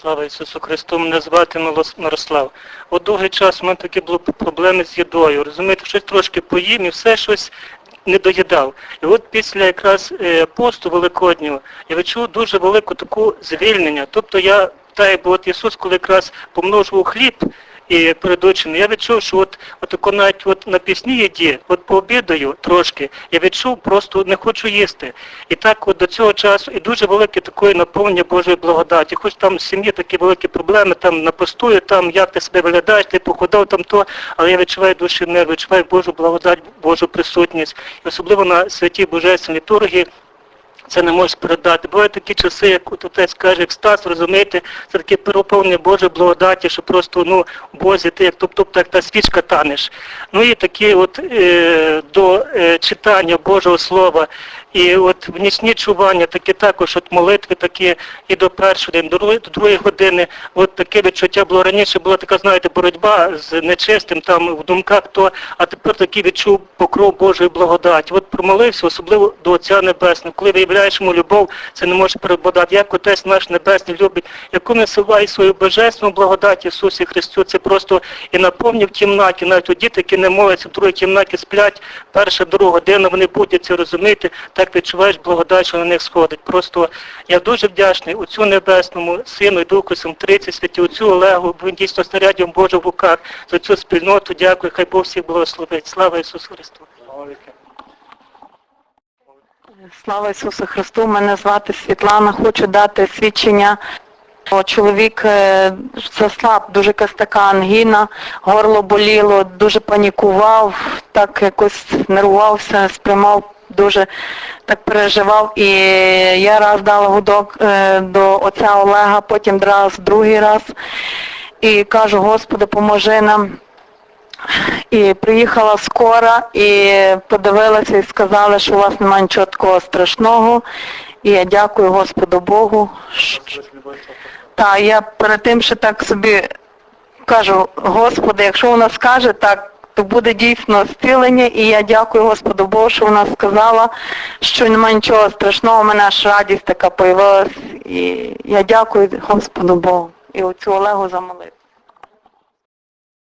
Слава Ісусу Христу, мене звати Мирослав. От довгий час у мене такі були проблеми з їдою. Розумієте, щось трошки поїм і все щось не доїдав. І от після якраз е, посту Великоднього я відчув дуже велику таку звільнення. Тобто я, так бо от Ісус, коли якраз помножував хліб, і перед очима, я відчув, що от, от навіть от на пісні їді, от пообідаю трошки, я відчув, просто не хочу їсти. І так от до цього часу, і дуже велике таке наповнення Божої благодаті. Хоч там в сім'ї такі великі проблеми, там на постою, там як ти себе виглядаєш, ти похудав там то, але я відчуваю душі мир, відчуваю Божу благодать, Божу присутність. І особливо на святій Божественній літургії це не можеш передати. Бувають такі часи, як от отець каже, екстаз, розумієте, це таке переповнення Боже благодаті, що просто ну, Бозі ти як топ-топ, так та свічка танеш. Ну і такі от е, читання Божого Слова, і от в нічні чування, такі також от молитви такі і до першої до другої, години, от таке відчуття було раніше, була така, знаєте, боротьба з нечистим там в думках, то, а тепер такий відчув покров Божої благодаті. От промолився, особливо до Отця Небесного. Коли виявляєш йому любов, це не може перебодати. Як Отець наш Небесний любить, яку насилає свою божественну благодать Ісусі Христу, це просто і наповнив кімнаті, навіть у діти, які не моляться, в другій кімнаті сплять, перша, друга година, вони будуть це розуміти, так відчуваєш благодать, що на них сходить. Просто я дуже вдячний Отцю Небесному, Сину і Духу Святому, Триці Святі, Отцю Олегу, він дійсно снарядом Божий в руках, за цю спільноту, дякую, хай Бог всіх благословить. Слава Ісусу Христу! Слава Ісусу Христу, мене звати Світлана, хочу дати свідчення. Чоловік е, заслаб, дуже якась така ангіна, горло боліло, дуже панікував, так якось нервувався, сприймав, дуже так переживав. І я раз дала гудок е, до отця Олега, потім раз, другий раз. І кажу, Господи, поможи нам. І приїхала скора і подивилася і сказали, що у вас немає нічого такого страшного. І я дякую Господу Богу. Та я перед тим, що так собі кажу, Господи, якщо вона скаже так, то буде дійсно зцілення. І я дякую Господу Богу, що вона сказала, що немає нічого страшного, у мене аж радість така появилась. І я дякую Господу Богу і оцю Олегу за молитву.